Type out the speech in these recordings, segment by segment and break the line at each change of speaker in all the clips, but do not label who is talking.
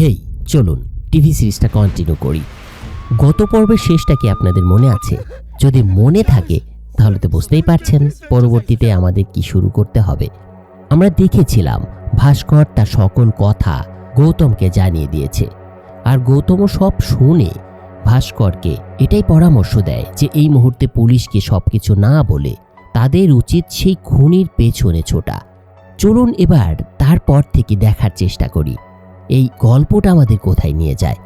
হেই, চলুন, টিভি সিরিজটা কন্টিনিউ করি। গত পর্বের শেষটা কি আপনাদের মনে আছে? যদি মনে থাকে, তাহলে তো বুঝতেই পারছেন পরবর্তীতে আমাদের কি শুরু করতে হবে। আমরা দেখেছিলাম ভাস্কর তার সকল কথা গৌতমকে জানিয়ে দিয়েছে। আর গৌতমও সব শুনে ভাস্করকে এটাই পরামর্শ দেয় যে এই মুহূর্তে পুলিশকে সবকিছু না বলে তাদের উচিত সেই খুনির পেছনে ছোটা। চলুন এবার তারপর থেকে দেখার চেষ্টা করি। এই গল্পটা আমাদের কোথায় নিয়ে যায়?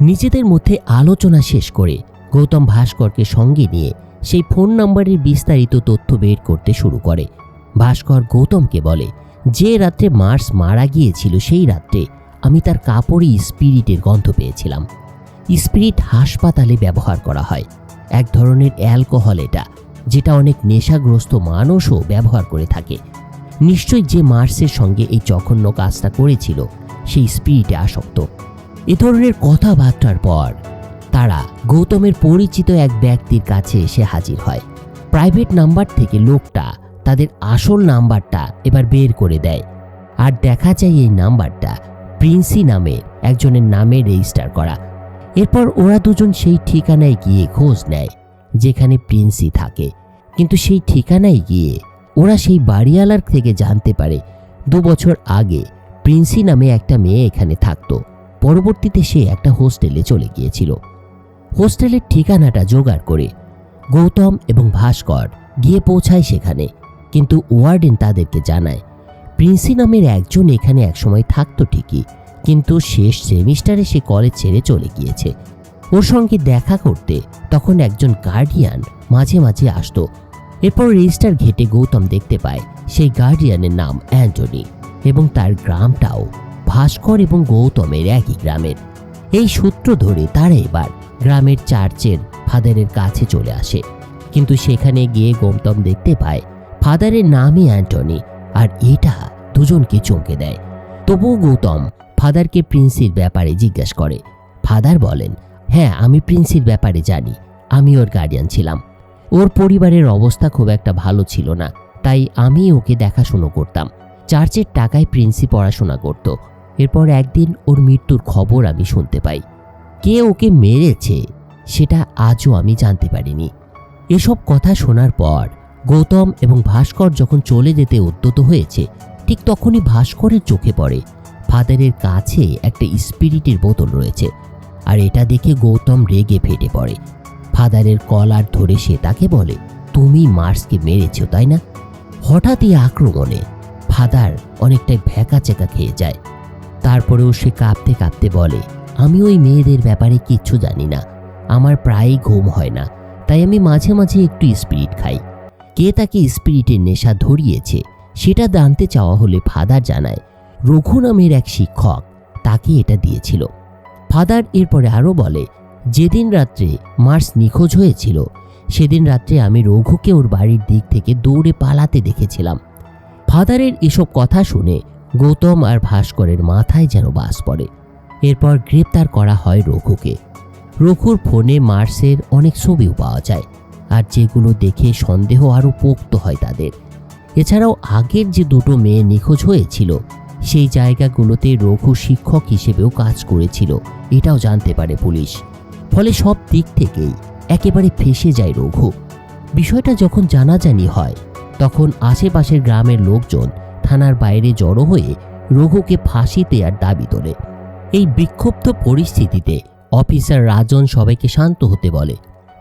নিজেদের মধ্যে আলোচনা শেষ করে গৌতম ভাস্করকে সঙ্গে নিয়ে সেই ফোন নম্বরের বিস্তারিত তথ্য বের করতে শুরু করে। ভাস্কর গৌতমকে বলে, যে রাত্রে মার্স মারা গিয়েছিল সেই রাত্রে আমি তার কাপড়ে স্পিরিটের গন্ধ পেয়েছিলাম। স্পিরিট হাসপাতালে ব্যবহার করা হয়। এক ধরনের অ্যালকোহল এটা, যেটা অনেক নেশাগ্রস্ত মানুষও ব্যবহার করে থাকে। নিশ্চয়ই যে মার্সের সঙ্গে এই জঘন্য কাজটা করেছিল সেই স্পিরিটে আসক্ত। এ ধরনের কথাবার্তার পর তারা গৌতমের পরিচিত এক ব্যক্তির কাছে এসে হাজির হয়। প্রাইভেট নাম্বার থেকে লোকটা তাদের আসল নাম্বারটা এবার বের করে দেয়। আর দেখা যায় এই নাম্বারটা প্রিন্সি নামে একজনের নামে রেজিস্টার করা। এরপর ওরা দুজন সেই ঠিকানায় গিয়ে খোঁজ নেয়, যেখানে প্রিন্সি থাকে। কিন্তু সেই ঠিকানায় গিয়ে ওরা সেই বাড়িওয়ালার থেকে জানতে পারে, দু বছর আগে প্রিন্সি নামে একটা মেয়ে এখানে থাকতো। পরবর্তীতে সে একটা হোস্টেলে চলে গিয়েছিল। হোস্টেলের ঠিকানাটা জোগাড় করে গৌতম এবং ভাস্কর গিয়ে পৌঁছায় সেখানে। কিন্তু ওয়ার্ডেন তাদেরকে জানায়, প্রিন্সি নামের একজন এখানে একসময় থাকতো ঠিকই, কিন্তু শেষ সেমিস্টারে সে কলেজ ছেড়ে চলে গিয়েছে। ওর সঙ্গে দেখা করতে তখন একজন গার্ডিয়ান মাঝে মাঝে আসতো। এরপর রেজিস্টার ঘেটে গৌতম দেখতে পায়, সেই গার্ডিয়ানের নাম অ্যান্টনি। এবং তার গ্রামটাও ভাস্কর এবং গৌতমের একই গ্রামের। এই সূত্র ধরে তারা এবার গ্রামের চার্চের ফাদারের কাছে চলে আসে। কিন্তু সেখানে গিয়ে গৌতম দেখতে পায়, ফাদারের নামই অ্যান্টনি আর এটা দুজনকে চমকে দেয়। তবুও গৌতম ফাদারকে প্রিন্সির ব্যাপারে জিজ্ঞাসা করে। ফাদার বলেন হ্যাঁ আমি প্রিন্সির ব্যাপারে জানি। আমি ওর গার্ডিয়ান ছিলাম। ওর পরিবারের অবস্থা খুব একটা ভালো ছিল না, তাই আমি ওকে দেখাশুনো করতাম। চার্চের টাকায় প্রিন্সি পড়াশোনা করত। এরপর একদিন ওর মৃত্যুর খবর আমি শুনতে পাই। কে ওকে মেরেছে সেটা আজও আমি জানতে পারিনি। এসব কথা শোনার পর গৌতম এবং ভাস্কর যখন চলে যেতে উদ্যত হয়েছে, ঠিক তখনই ভাস্করের চোখে পড়ে। ফাদারের কাছে একটা স্পিরিটের বোতল রয়েছে আর এটা দেখে গৌতম রেগে ফেটে পড়ে। ফাদারের কলার ধরে সে তাকে বলে, তুমি মার্সকে মেরেছ, তাই না? হঠাৎই আক্রমণে ফাদার অনেকটাই ভ্যাকা চেকা খেয়ে যায়। তারপরেও সে কাঁপতে কাঁপতে বলে, আমি ওই মেয়েদের ব্যাপারে কিচ্ছু জানি না। আমার প্রায়ই ঘুম হয় না, তাই আমি মাঝে মাঝে একটু স্পিরিট খাই। কে তাকে স্পিরিটের নেশা ধরিয়েছে, সেটা জানতে চাওয়া হলে ফাদার জানায়, রঘু নামের এক শিক্ষক তাকে এটা দিয়েছিল। ফাদার এরপরে আরও বলে, যেদিন রাত্রে মার্স নিখোঁজ হয়েছিল, সেদিন রাত্রে আমি রঘুকে ওর বাড়ির দিক থেকে দৌড়ে পালাতে দেখেছিলাম। ফাদারের এসব কথা শুনে গৌতম আর ভাস্করের মাথায় যেন বাস পড়ে। এরপর গ্রেপ্তার করা হয় রঘুকে। রঘুর ফোনে মার্সের অনেক ছবিও পাওয়া যায় আর যেগুলো দেখে সন্দেহ আরও পোক্ত হয় তাদের। এছাড়াও আগের যে দুটো মেয়ে নিখোঁজ হয়েছিল, সেই জায়গাগুলোতে রঘু শিক্ষক হিসেবেও কাজ করেছিল, এটাও জানতে পারে পুলিশ। ফলে সব দিক থেকেই একেবারে ফেসে যায় রঘু। বিষয়টা যখন জানাজানি হয় তখন আশেপাশের গ্রামের লোকজন থানার বাইরে জড়ো হয়ে রঘুকে ফাঁসি দেওয়ার দাবি তোলে। এই বিক্ষুব্ধ পরিস্থিতিতে অফিসার রাজন সবাইকে শান্ত হতে বলে।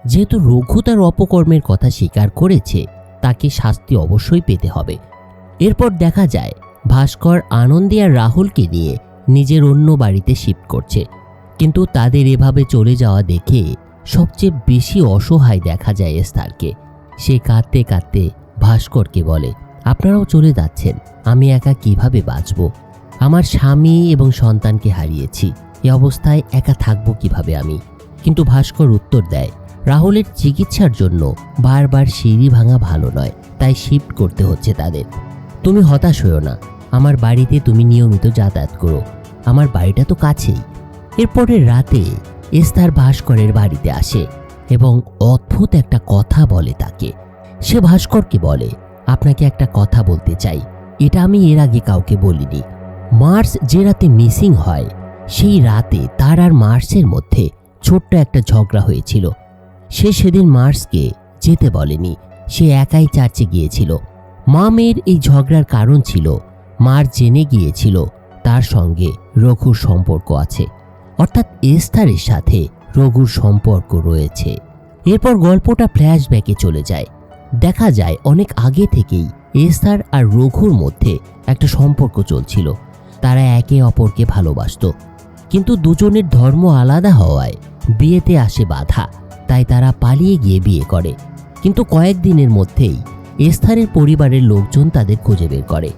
যেহেতু রঘু তার অপকর্মের কথা স্বীকার করেছে, তাকে শাস্তি অবশ্যই পেতে হবে। এরপর দেখা যায়, ভাস্কর, আনন্দী আর রাহুলকে নিয়ে নিজের অন্য বাড়িতে শিফট করছে। কিন্তু তাদের এভাবে চলে যাওয়া দেখে সবচেয়ে বেশি অসহায় দেখা যায় এস্তারকে সে কাঁদতে কাঁদতে ভাস্করকে বলে, আপনারাও চলে যাচ্ছেন, আমি একা কীভাবে বাঁচব? আমার স্বামী এবং সন্তানকে হারিয়েছি, এ অবস্থায় একা থাকব কীভাবে আমি? কিন্তু ভাস্কর উত্তর দেয়, রাহুলের চিকিৎসার জন্য বারবার সিঁড়ি ভাঙা ভালো নয়, তাই শিফট করতে হচ্ছে তাদের। তুমি হতাশ হও না, আমার বাড়িতে তুমি নিয়মিত যাতায়াত করো, আমার বাড়িটা তো কাছেই। এরপরে রাতে এস্তার ভাস্করের বাড়িতে আসে এবং অদ্ভুত একটা কথা বলে তাকে সে ভাস্করকে বলে, আপনাকে একটা কথা বলতে চাই। এটা আমি এর আগে কাউকে বলিনি। মার্স যে রাতে মিসিং হয়, সেই রাতে তার আর মার্সের মধ্যে ছোট্ট একটা ঝগড়া হয়েছিল। সে সেদিন মার্সকে যেতে বলেনি। সে একাই চার্চে গিয়েছিল। মা মেয়ের এই ঝগড়ার কারণ ছিল মার জেনে গিয়েছিল তার সঙ্গে রঘুর সম্পর্ক আছে। অর্থাৎ এস্তারের সাথে রঘুর সম্পর্ক রয়েছে। এরপর গল্পটা ফ্ল্যাশব্যাকে চলে যায়। দেখা যায় অনেক আগে থেকেই এস্থার আর রঘুর মধ্যে একটা সম্পর্ক চলছিল। তারা একে অপরকে ভালোবাসত। কিন্তু দুজনের ধর্ম আলাদা হওয়ায় বিয়েতে আসে বাধা, তাই তারা পালিয়ে গিয়ে বিয়ে করে। কিন্তু কয়েকদিনের মধ্যেই এস্থারের পরিবারের লোকজন তাদের খুঁজে বের করে।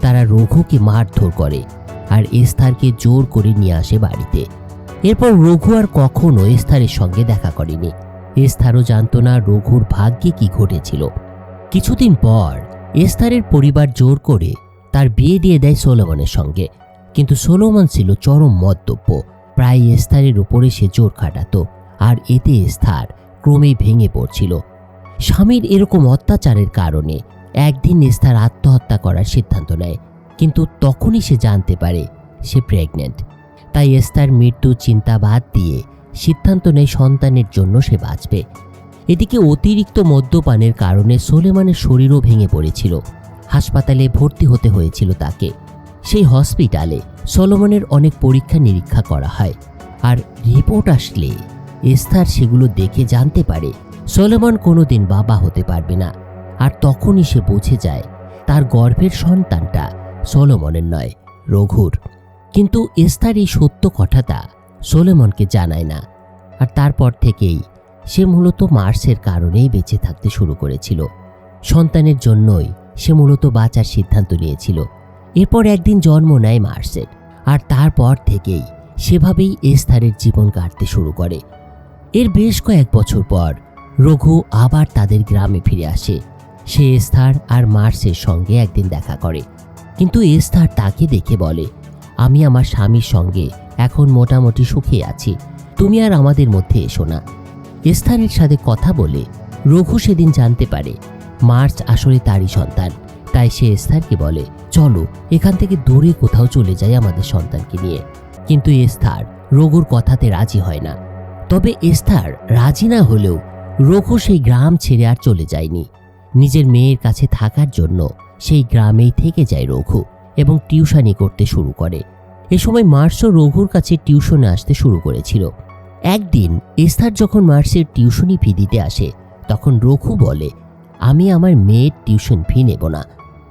তারা রঘুকে মারধর করে আর এস্থারকে জোর করে নিয়ে আসে বাড়িতে। এরপর রঘু আর কখনো এস্থারের সঙ্গে দেখা করেনি। এস্থারও জানতো না রঘুর ভাগ্যে কি ঘটেছিল। কিছুদিন পর এস্থারের পরিবার জোর করে তার বিয়ে দিয়ে দেয় সোলোমনের সঙ্গে। কিন্তু সোলোমন ছিল চরম মদ্যপ্য প্রায় এস্থারের উপরে সে জোর খাটাতো, আর এতে এস্থার ক্রমেই ভেঙে পড়ছিল। স্বামীর এরকম অত্যাচারের কারণে একদিন এস্থার আত্মহত্যা করার সিদ্ধান্ত নেয়, কিন্তু তখনই সে জানতে পারে সে প্রেগনেন্ট তাই এস্তার মৃত্যু চিন্তা বাদ দিয়ে সিদ্ধান্ত নেয় সন্তানের জন্য সে বাঁচবে। এদিকে অতিরিক্ত মদ্যপানের কারণে সোলেমানের শরীরও ভেঙে পড়েছিল। হাসপাতালে ভর্তি হতে হয়েছিল তাকে। সেই হসপিটালে সলোমনের অনেক পরীক্ষা নিরীক্ষা করা হয়। আর রিপোর্ট আসলে এস্থার সেগুলো দেখে জানতে পারে, সলোমন কোনোদিন বাবা হতে পারবে না। আর তখনই সে বুঝে যায়, তার গর্ভের সন্তানটা সলোমনের নয়, রঘুর। কিন্তু এস্তার এই সত্য কথাটা সোলেমনকে জানায় না। আর তারপর থেকেই সে মূলত মার্সের কারণেই বেঁচে থাকতে শুরু করেছিল। সন্তানের জন্যই সে মূলত বাঁচার সিদ্ধান্ত নিয়েছিল। এরপর একদিন জন্ম নেয় মার্সের, আর তারপর থেকেই সেভাবেই এস্থারের জীবন কাটতে শুরু করে। এর বেশ কয়েক বছর পর রঘু আবার তাদের গ্রামে ফিরে আসে। সে এস্থার আর মার্সের সঙ্গে একদিন দেখা করে। কিন্তু এস্থার তাকে দেখে বলে, আমি আমার স্বামীর সঙ্গে এখন মোটামুটি সুখে আছি। তুমি আর আমাদের মধ্যে এসো না। এস্থারের সাথে কথা বলে রঘু সেদিন জানতে পারে, মার্চ আসলে তারই সন্তান। তাই সে এস্থারকে বলে, চলো, এখান থেকে দূরে কোথাও চলে যাই আমাদের সন্তানকে নিয়ে। কিন্তু এস্থার রঘুর কথাতে রাজি হয় না। তবে এস্থার রাজি না হলেও রঘু সেই গ্রাম ছেড়ে আর চলে যায়নি। নিজের মেয়ের কাছে থাকার জন্য সেই গ্রামেই থেকে যায় রঘু এবং টিউশনি করতে শুরু করে। এ সময় মার্সও রঘুর কাছে টিউশনে আসতে শুরু করেছিল। একদিন এস্থার যখন মার্সের টিউশনি ফি দিতে আসে, তখন রঘু বলে, আমি আমার মেয়ের টিউশন ফি নেব না।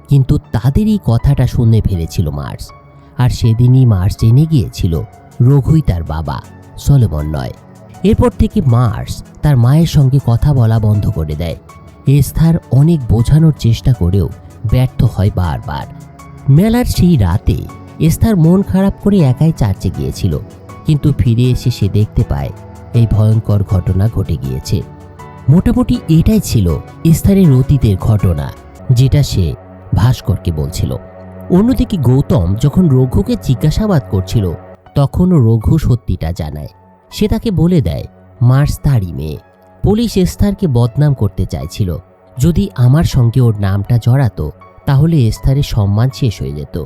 কিন্তু তাদের এই কথাটা শুনে ফেলেছিল মার্স। আর সেদিনই মার্স জেনে গিয়েছিল, রঘুই তার বাবা, সলেমন নয়। এরপর থেকে মার্স তার মায়ের সঙ্গে কথা বলা বন্ধ করে দেয়। এস্থার অনেক বোঝানোর চেষ্টা করেও ব্যর্থ হয় বারবার। মেলার সেই রাতে এস্থার মন খারাপ করে একাই চার্চে গিয়েছিল, কিন্তু ফিরে এসে সে দেখতে পায় এই ভয়ঙ্কর ঘটনা ঘটে গিয়েছে। মোটামুটি এটাই ছিল এস্থারের অতীতের ঘটনা, যেটা সে ভাস্করকে বলছিল। অন্যদিকে গৌতম যখন রঘুকে জিজ্ঞাসাবাদ করছিল, তখনও রঘু সত্যিটা জানায়। সে তাকে বলে দেয়, মার্স তারই মেয়ে। পুলিশ এস্থারকে বদনাম করতে চাইছিল। যদি আমার সঙ্গে ওর নামটা জড়াতো, তাহলে এস্থারের সম্মান শেষ হয়ে যেত।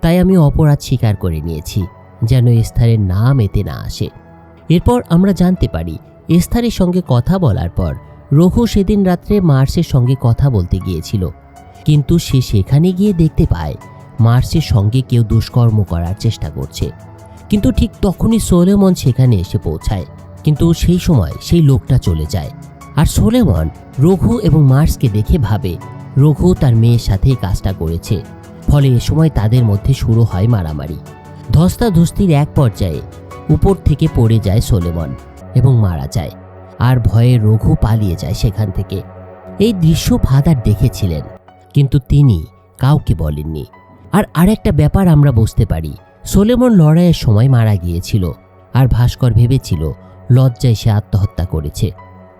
তাই আমি অপরাধ স্বীকার করে নিয়েছি, যেন এস্থারের নাম এতে না আসে। এরপর আমরা জানতে পারি, এস্থারের সঙ্গে কথা বলার পর রঘু সেদিন রাত্রে মার্সের সঙ্গে কথা বলতে গিয়েছিল। কিন্তু সে সেখানে গিয়ে দেখতে পায়, মার্সের সঙ্গে কেউ দুষ্কর্ম করার চেষ্টা করছে। কিন্তু ঠিক তখনই সোলেমন সেখানে এসে পৌঁছায়। কিন্তু সেই সময় সেই লোকটা চলে যায়। আর সোলেমন রঘু এবং মার্সকে দেখে ভাবে, রঘু তার মেয়ের সাথে কাজটা করেছে। ফলে এ সময় তাদের মধ্যে শুরু হয় মারামারি। ধস্তাধস্তির এক পর্যায়ে উপর থেকে পড়ে যায় সোলেমন এবং মারা যায় আর ভয়ে রঘু পালিয়ে যায় সেখান থেকে। এই দৃশ্য ফাদার দেখেছিলেন, কিন্তু তিনি কাউকে বলেননি। আর আরেকটা ব্যাপার আমরা বুঝতে পারি, সোলেমন লড়াইয়ের সময় মারা গিয়েছিল আর ভাস্কর ভেবেছিল লজ্জায় সে আত্মহত্যা করেছে।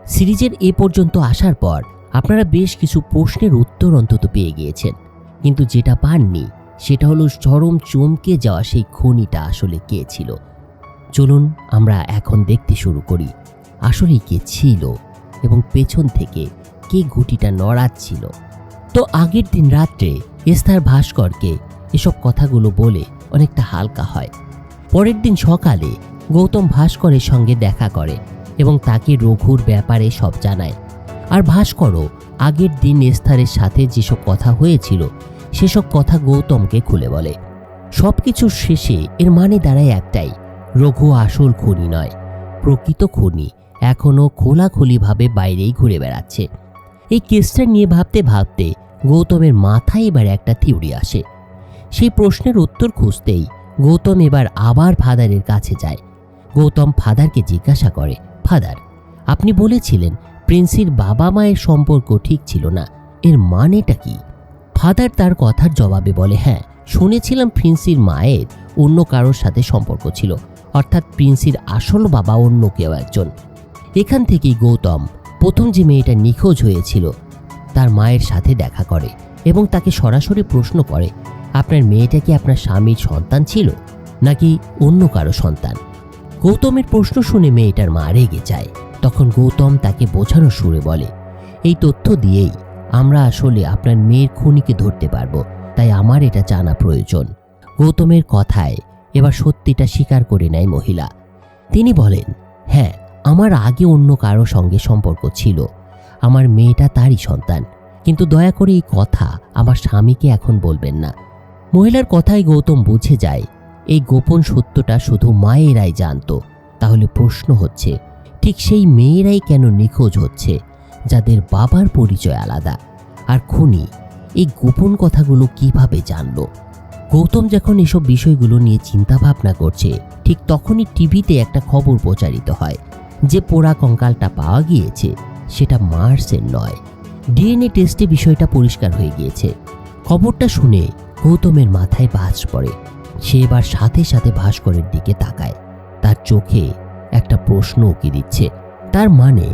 সিরিজের এ পর্যন্ত আসার পর আপনারা বেশ কিছু প্রশ্নের উত্তর অন্তত পেয়ে গিয়েছেন। কিন্তু যেটা পাননি, সেটা হলো চরম চমকে যাওয়া সেই খনিটা আসলে কে ছিল। চলুন আমরা এখন দেখতে শুরু করি আসলে কে ছিল এবং পেছন থেকে কে গুটিটা নড়াচ্ছিল। তো আগের দিন রাত্রে এস্থার ভাস্করকে এসব কথাগুলো বলে অনেকটা হালকা হয়। পরের দিন সকালে গৌতম ভাস্করের সঙ্গে দেখা করে এবং তাকে রঘুর ব্যাপারে সব জানায়। আর ভাস্করও আগের দিন এস্থারের সাথে যেসব কথা হয়েছিল, সেসব কথা গৌতমকে খুলে বলে। সব কিছুর শেষে এর মানে দাঁড়ায় একটাই, রঘু আসল খুনি নয়, প্রকৃত খুনি এখনও খোলাখুলিভাবে বাইরেই ঘুরে বেড়াচ্ছে। এই কেসটা নিয়ে ভাবতে ভাবতে গৌতমের মাথায় এবার একটা থিওরি আসে। সেই প্রশ্নের উত্তর খুঁজতেই গৌতম এবার আবার ফাদারের কাছে যায়। গৌতম ফাদারকে জিজ্ঞাসা করে, ফাদার, আপনি বলেছিলেন প্রিন্সির বাবা মায়ের সম্পর্ক ঠিক ছিল না। এর মানেটা কি? ফাদার তার কথার জবাবে বলে হ্যাঁ শুনেছিলাম প্রিন্সির মায়ের অন্য কারোর সাথে সম্পর্ক ছিল। অর্থাৎ প্রিন্সির আসল বাবা অন্য কেউ একজন। এখান থেকেই গৌতম প্রথম যে মেয়েটা নিখোঁজ হয়েছিল, তার মায়ের সাথে দেখা করে এবং তাকে সরাসরি প্রশ্ন করে, আপনার মেয়েটা কি আপনার স্বামীর সন্তান ছিল নাকি অন্য কারও সন্তান? গৌতমের প্রশ্ন শুনে মেয়েটার মা রেগে যায়। তখন গৌতম তাকে বোঝানো সুরে বলে, এই তথ্য দিয়েই আমরা আসলে আপনার মেয়ের খুনিকে ধরতে পারব, তাই আমার এটা জানা প্রয়োজন। গৌতমের কথায় এবার সত্যিটা স্বীকার করে নেয় মহিলা। তিনি বলেন হ্যাঁ আমার আগে অন্য কারও সঙ্গে সম্পর্ক ছিল। আমার মেয়েটা তারই সন্তান। কিন্তু দয়া করে এই কথা আমার স্বামীকে এখন বলবেন না। মহিলার কথায় গৌতম বুঝে যায়, এই গোপন সত্যটা শুধু মায়েরাই জানতো। তাহলে প্রশ্ন হচ্ছে ঠিক সেই মেয়েরাই কেন নিখোঁজ হচ্ছে, যাদের বাবার পরিচয় আলাদা? আর খুনি, এই গোপন কথাগুলো কীভাবে জানলো? গৌতম যখন এসব বিষয়গুলো নিয়ে চিন্তা ভাবনা করছে, ঠিক তখনই টিভিতে একটা খবর প্রচারিত হয়, যে পোড়া কঙ্কালটা পাওয়া গিয়েছে, সেটা মার্সের নয়। ডিএনএ টেস্টে বিষয়টা পরিষ্কার হয়ে গিয়েছে। খবরটা শুনে গৌতমের মাথায় বাজ পড়ে। সে এবার সাথে সাথে ভাস্করের দিকে তাকায়। তার চোখে একটা প্রশ্ন উকি দিচ্ছে। তার মানে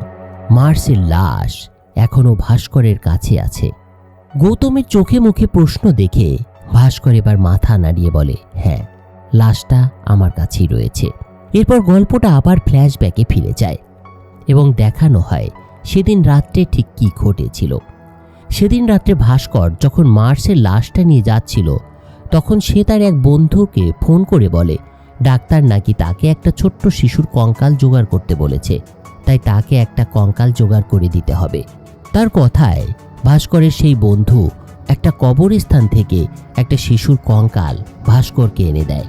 মার্সের লাশ এখনও ভাস্করের কাছে আছে। গৌতমের চোখে মুখে প্রশ্ন দেখে ভাস্কর এবার মাথা নাড়িয়ে বলে হ্যাঁ লাশটা আমার কাছেই রয়েছে। এরপর গল্পটা আবার ফ্ল্যাশব্যাকে ফিরে যায় এবং দেখানো হয় সেদিন রাত্রে ঠিক কী ঘটেছিল। সেদিন রাত্রে ভাস্কর যখন মার্সের লাশটা নিয়ে যাচ্ছিল, তখন সে তার এক বন্ধুকে ফোন করে বলে ডাক্তার নাকি তাকে একটা ছোট্ট শিশুর কঙ্কাল জোগাড় করতে বলেছে। তাই তাকে একটা কঙ্কাল জোগাড় করে দিতে হবে। তার কথায় ভাস্করের সেই বন্ধু একটা কবরস্থান থেকে একটা শিশুর কঙ্কাল ভাস্করকে এনে দেয়।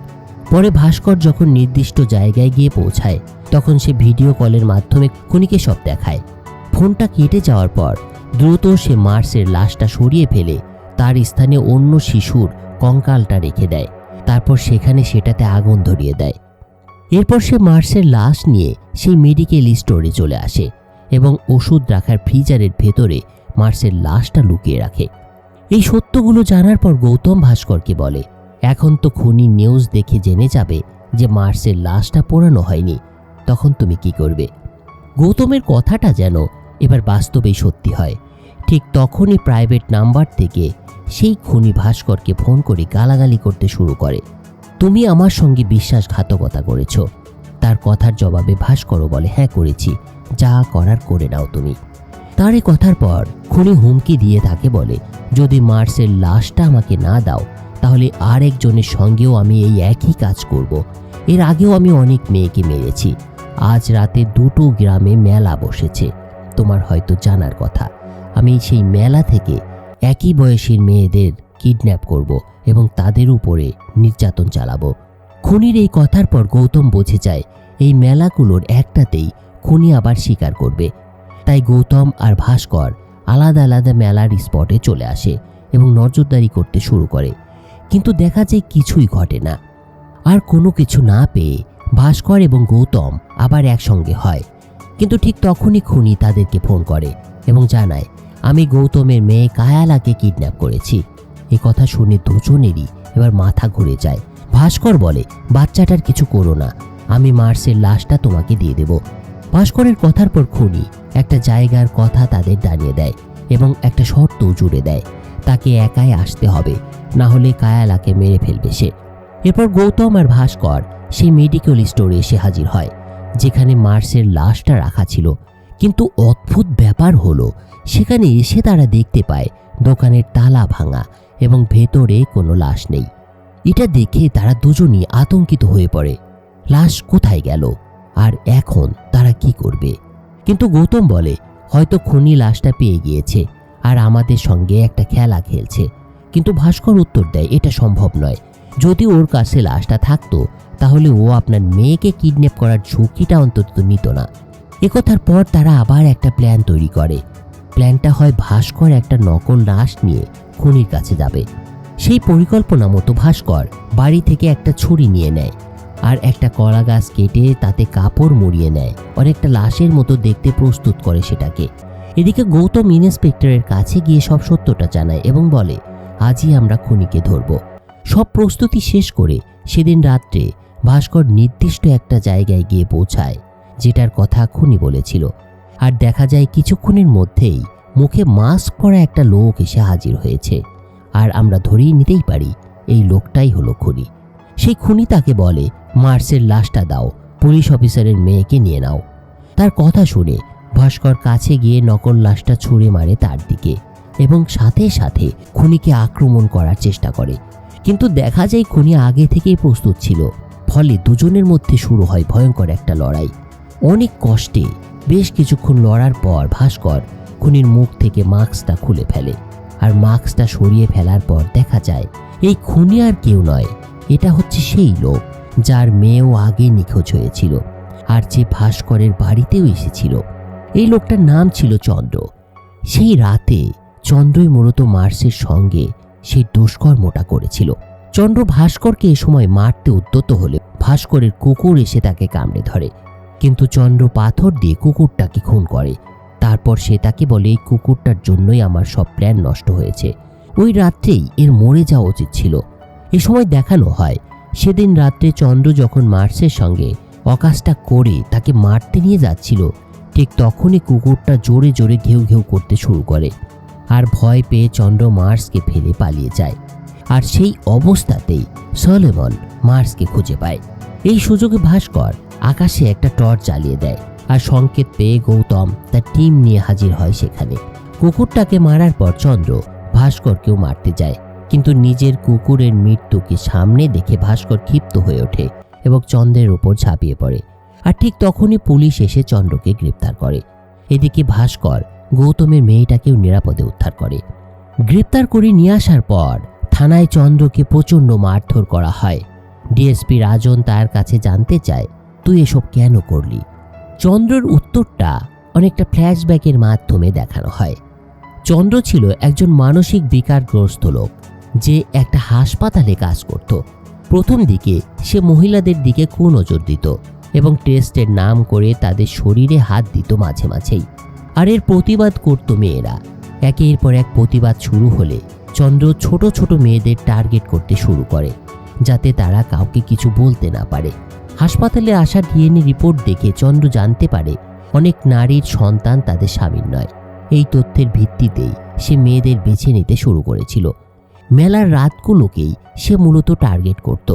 পরে ভাস্কর যখন নির্দিষ্ট জায়গায় গিয়ে পৌঁছায়, তখন সে ভিডিও কলের মাধ্যমে খুনিকে সব দেখায়। ফোনটা কেটে যাওয়ার পর দ্রুত সে মার্সের লাশটা সরিয়ে ফেলে, তার স্থানে অন্য শিশুর কঙ্কালটা রেখে দেয়। তারপর সেখানে সেটাতে আগুন ধরিয়ে দেয়। এরপর সে মার্সের লাশ নিয়ে সেই মেডিকেল স্টোরে চলে আসে এবং ওষুধ রাখার ফ্রিজারের ভেতরে মার্সের লাশটা লুকিয়ে রাখে। এই সত্যগুলো জানার পর গৌতম ভাস্করকে বলে, এখন তো খুনি নিউজ দেখে জেনে যাবে যে মার্সের লাশটা পোড়ানো হয়নি, তখন তুমি কি করবে? গৌতমের কথাটা যেন এবার বাস্তবেই সত্যি হয়। ঠিক তখনই প্রাইভেট নাম্বার থেকে সেই খুনি ভাস্করকে ফোন করে গালাগালি করতে শুরু করে। তুমি আমার সঙ্গে বিশ্বাসঘাতকতা করেছ। তার কথার জবাবে ভাস্করও বলে হ্যাঁ করেছি। যা করার করে নাও তুমি। তার এই কথার পর খুনি হুমকি দিয়ে তাকে বলে, যদি মার্সের লাশটা আমাকে না দাও, তাহলে আর একজনের সঙ্গেও আমি এই একই কাজ করব। এর আগেও আমি অনেক মেয়েকে মেরেছি। আজ রাতে দুটো গ্রামে মেলা বসেছে। তোমার হয়তো জানার কথা। আমি সেই মেলা থেকে একই বয়সীর মেয়েদের কিডন্যাপ করব এবং তাদের উপরে নির্যাতন চালাবো। খুনির এই কথার পর গৌতম বুঝে যায়, এই মেলাগুলোর একটাতেই খুনি আবার স্বীকার করবে। তাই গৌতম আর ভাস্কর আলাদা আলাদা মেলার স্পটে চলে আসে এবং নজরদারি করতে শুরু করে। কিন্তু দেখা যায় কিছুই ঘটে না। আর কোনো কিছু না পেয়ে ভাস্কর এবং গৌতম আবার একসঙ্গে হয়। কিন্তু ঠিক তখনই খুনি তাদেরকে ফোন করে এবং জানায় আমি গৌতমের মেয়ে কায়ালাকে কিডন্যাপ করেছি। এ কথা শুনে দুজনেরই এবার মাথা ঘুরে যায়। ভাস্কর বলে, বাচ্চাটার কিছু করো না, আমি মার্সের লাশটা তোমাকে দিয়ে দেব। ভাস্করের কথার পর খুনি একটা জায়গার কথা তাদের জানিয়ে দেয় এবং একটা শর্তও জুড়ে দেয়, তাকে একাই আসতে হবে, না হলে কায়ালাকে মেরে ফেলবে সে। এরপর গৌতম আর ভাস্কর সেই মেডিকেল স্টোরে এসে হাজির হয়, যেখানে মার্সের লাশটা রাখা ছিল। কিন্তু অদ্ভুত ব্যাপার হলো সেখানে এসে তারা দেখতে পায় দোকানের তালা ভাঙা এবং ভেতরে কোনো লাশ নেই। এটা দেখে তারা দুজনই আতঙ্কিত হয়ে পড়ে। লাশ কোথায় গেল? আর এখন তারা কি করবে? কিন্তু গৌতম বলে, হয়তো খনি লাশটা পেয়ে গিয়েছে আর আমাদের সঙ্গে একটা খেলা খেলছে। কিন্তু ভাস্কর উত্তর দেয়, এটা সম্ভব নয়। যদি ওর কাছে লাশটা থাকতো, তাহলে ও আপনার মেয়েকে কিডন্যাপ করার ঝুঁকিটা অন্তত নিত না। একথার পর তারা আবার একটা প্ল্যান তৈরি করে। প্ল্যানটা হয় ভাস্কর একটা নকল লাশ নিয়ে খনির কাছে যাবে। সেই পরিকল্পনা মতো ভাস্কর বাড়ি থেকে একটা ছুরি নিয়ে নেয় আর একটা কলা গাছ কেটে তাতে কাপড় মুড়িয়ে নেয় অনেকটা লাশের মতো দেখতে প্রস্তুত করে সেটাকে। এদিকে গৌতম ইন্সপেক্টরের কাছে গিয়ে সব সত্যটা জানায় এবং বলে, আজই আমরা খুনিকে ধরব। সব প্রস্তুতি শেষ করে সেদিন রাত্রে ভাস্কর নির্দিষ্ট একটা জায়গায় গিয়ে পৌঁছায়, যেটার কথা খুনি বলেছিল। আর দেখা যায় কিছুক্ষণের মধ্যেই মুখে মাস্ক পরা একটা লোক এসে হাজির হয়েছে। আর আমরা ধরেই নিতেই পারি, এই লোকটাই হলো খুনি। সেই খুনি তাকে বলে, মার্সের লাশটা দাও, পুলিশ অফিসারের মেয়েকে নিয়ে নাও। তার কথা শুনে ভাস্কর কাছে গিয়ে নকল লাশটা ছুঁড়ে মারে তার দিকে এবং সাথে সাথে খুনিকে আক্রমণ করার চেষ্টা করে। কিন্তু দেখা যায় খুনি আগে থেকেই প্রস্তুত ছিল, ফলে দুজনের মধ্যে শুরু হয় ভয়ঙ্কর একটা লড়াই। অনেক কষ্টে বেশ কিছুক্ষণ লড়ার পর ভাস্কর খুনির মুখ থেকে মাস্কটা খুলে ফেলে। আর মাস্কটা সরিয়ে ফেলার পর দেখা যায়, এই খুনি আর কেউ নয়, এটা হচ্ছে সেই লোক যার মেয়েও আগে নিখোঁজ হয়েছিল আর যে ভাস্করের বাড়িতেও এসেছিল। এই লোকটার নাম ছিল চন্দ্র। সেই রাতে চন্দ্রই মূলত মার্সের সঙ্গে সেই দুষ্কর্মটা করেছিল। চন্দ্র ভাস্করকে এ সময় মারতে উদ্যত হলে ভাস্করের কুকুর এসে তাকে কামড়ে ধরে। কিন্তু চন্দ্র পাথর দিয়ে কুকুরটাকে খুন করে। তারপর সে তাকে বলে, এই কুকুরটার জন্যই আমার সব প্ল্যান নষ্ট হয়েছে। ওই রাত্রেই এর মরে যাওয়া উচিত ছিল। এ সময় দেখানো হয়, সেদিন রাত্রে চন্দ্র যখন মার্সের সঙ্গে অকাশটা করে তাকে মারতে নিয়ে যাচ্ছিল, ঠিক তখনই কুকুরটা জোরে জোরে ঘেউ ঘেউ করতে শুরু করে। আর ভয় পেয়ে চন্দ্র মার্সকে ফেলে পালিয়ে যায়। আর সেই অবস্থাতেই সলেমন মার্সকে খুঁজে পায়। এই সুযোগে ভাস্কর আকাশে একটা টর্চ জ্বালিয়ে দেয়। আর সংকেত পেয়ে গৌতম তার টিম নিয়ে হাজির হয় সেখানে। কুকুরটাকে মারার পর চন্দ্র ভাস্করকেও মারতে যায়। কিন্তু নিজের কুকুরের মৃত্যুকে সামনে দেখে ভাস্কর ক্ষিপ্ত হয়ে ওঠে এবং চন্দ্রের ওপর ঝাঁপিয়ে পড়ে। আর ঠিক তখনই পুলিশ এসে চন্দ্রকে গ্রেপ্তার করে। এদিকে ভাস্কর গৌতমের মেয়েটাকেও নিরাপদে উদ্ধার করে। গ্রেপ্তার করে নিয়ে আসার পর থানায় চন্দ্রকে প্রচণ্ড মারধর করা হয়। ডিএসপি রাজন তার কাছে জানতে চায় তুই এসব কেন করলি? চন্দ্রর উত্তরটা অনেকটা ফ্ল্যাশব্যাকের মাধ্যমে দেখানো হয়। চন্দ্র ছিল একজন মানসিক বিকারগ্রস্ত লোক, যে একটা হাসপাতালে কাজ করত। প্রথম দিকে সে মহিলাদের দিকে কুনজর দিত এবং টেস্টের নাম করে তাদের শরীরে হাত দিত মাঝে মাঝেই। আর এর প্রতিবাদ করত মেয়েরা। একের পর এক প্রতিবাদ শুরু হলে চন্দ্র ছোট ছোট মেয়েদের টার্গেট করতে শুরু করে, যাতে তারা কাউকে কিছু বলতে না পারে। হাসপাতালে আসা ডিএনএ রিপোর্ট দেখে চন্দ্র জানতে পারে অনেক নারীর সন্তান তাদের স্বামীর নয়। এই তথ্যের ভিত্তিতেই সে মেয়েদের বেছে নিতে শুরু করেছিল। মেলার রাতগুলোকেই সে মূলত টার্গেট করত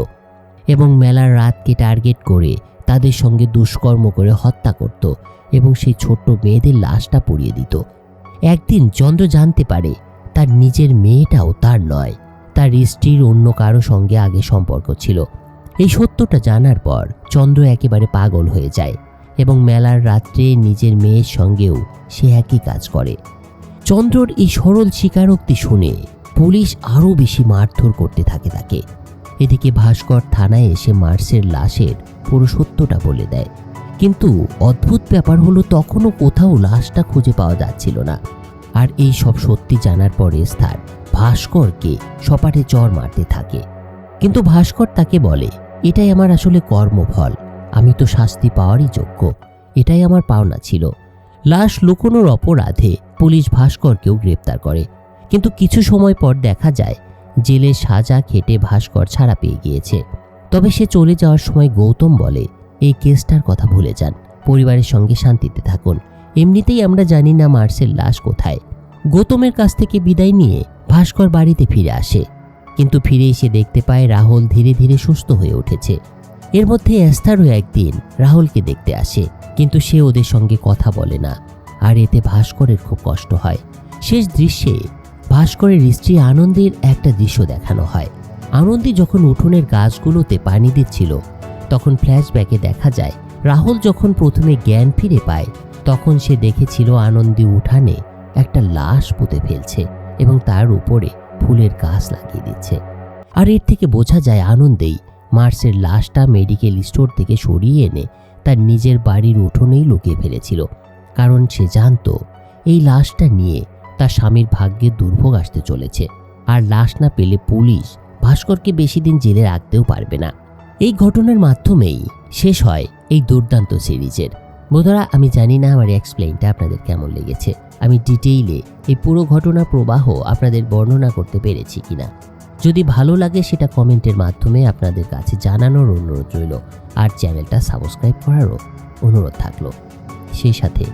এবং মেলার রাতকে টার্গেট করে তাদের সঙ্গে দুষ্কর্ম করে হত্যা করত এবং সেই ছোট্ট মেয়েদের লাশটা পুড়িয়ে দিত। একদিন চন্দ্র জানতে পারে তার নিজের মেয়েটাও তার নয়, তার স্ত্রীর অন্য কারও সঙ্গে আগে সম্পর্ক ছিল। এই সত্যটা জানার পর চন্দ্র একেবারে পাগল হয়ে যায় এবং মেলার রাত্রে নিজের মেয়ের সঙ্গেও সে একই কাজ করে। চন্দ্রর এই সরল স্বীকারোক্তি শুনে পুলিশ আরও বেশি মারধর করতে থাকে তাকে। এদিকে ভাস্কর থানায় এসে মার্সের লাশের পুরো সত্যটা বলে দেয়। কিন্তু অদ্ভুত ব্যাপার হলো তখনও কোথাও লাশটা খুঁজে পাওয়া যাচ্ছিল না। আর এই সব সত্যি জানার পর এস্থার ভাস্করকে সপাটে চর মারতে থাকে। কিন্তু ভাস্কর তাকে বলে এটাই আমার আসলে কর্মফল। আমি তো শাস্তি পাওয়ারই যোগ্য। এটাই আমার পাওনা ছিল। লাশ লুকোনোর অপরাধে পুলিশ ভাস্করকেও গ্রেপ্তার করে। কিন্তু কিছু সময় পর দেখা যায়, জেলে সাজা খেটে ভাস্কর ছাড়া পেয়ে গিয়েছে। তবে সে চলে যাওয়ার সময় গৌতম বলে, এই কেসটার কথা ভুলে যান। পরিবারের সঙ্গে শান্তিতে থাকুন। এমনিতেই আমরা জানি না মার্সের লাশ কোথায়। গৌতমের কাছ থেকে বিদায় নিয়ে ভাস্কর বাড়িতে ফিরে আসে। কিন্তু ফিরে এসে দেখতে পায় রাহুল ধীরে ধীরে সুস্থ হয়ে উঠেছে। এর মধ্যে অ্যাস্থারও একদিন রাহুলকে দেখতে আসে, কিন্তু সে ওদের সঙ্গে কথা বলে না। আর এতে ভাস্করের খুব কষ্ট হয়। শেষ দৃশ্যে ভাস্করের স্ত্রী আনন্দের একটা দৃশ্য দেখানো হয়। আনন্দী যখন উঠোনের গাছগুলোতে পানি দিচ্ছিল, তখন ফ্ল্যাশব্যাকে দেখা যায়, রাহুল যখন প্রথমে জ্ঞান ফিরে পায়, তখন সে দেখেছিল আনন্দী উঠানে একটা লাশ পুঁতে ফেলছে এবং তার উপরে ফুলের গাছ লাগিয়ে দিচ্ছে। আর এর থেকে বোঝা যায় আনন্দেই মার্সের লাশটা মেডিকেল স্টোর থেকে সরিয়ে এনে তার নিজের বাড়ির উঠোনেই লুকিয়ে ফেলেছিল। কারণ সে জানতো, এই লাশটা নিয়ে তার স্বামীর ভাগ্যে দুর্ভোগ আসতে চলেছে। আর লাশ না পেলে পুলিশ ভাস্করকে বেশি দিন জেলে রাখতেও পারবে না। এই ঘটনার মাধ্যমেই শেষ হয় এই দুর্দান্ত সিরিজের। বোধরা আমি জানি না আমার এক্সপ্লেইনটা আপনাদের কেমন লেগেছে। আমি ডিটেইলে এই পুরো ঘটনা প্রবাহ আপনাদের বর্ণনা করতে পেরেছি কিনা। যদি ভালো লাগে সেটা কমেন্টের মাধ্যমে আপনাদের কাছে জানানোর অনুরোধ রইল আর চ্যানেলটা সাবস্ক্রাইব করারও অনুরোধ থাকল। সেই সাথে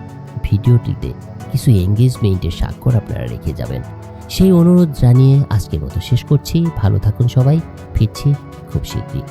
ভিডিওটিতে কিছু এঙ্গেজমেন্টের স্বাক্ষর আপনারা রেখে যাবেন। সেই অনুরোধ জানিয়ে আজকের মতো শেষ করছি। ভালো থাকুন সবাই। ফিরছি খুব শীঘ্রই।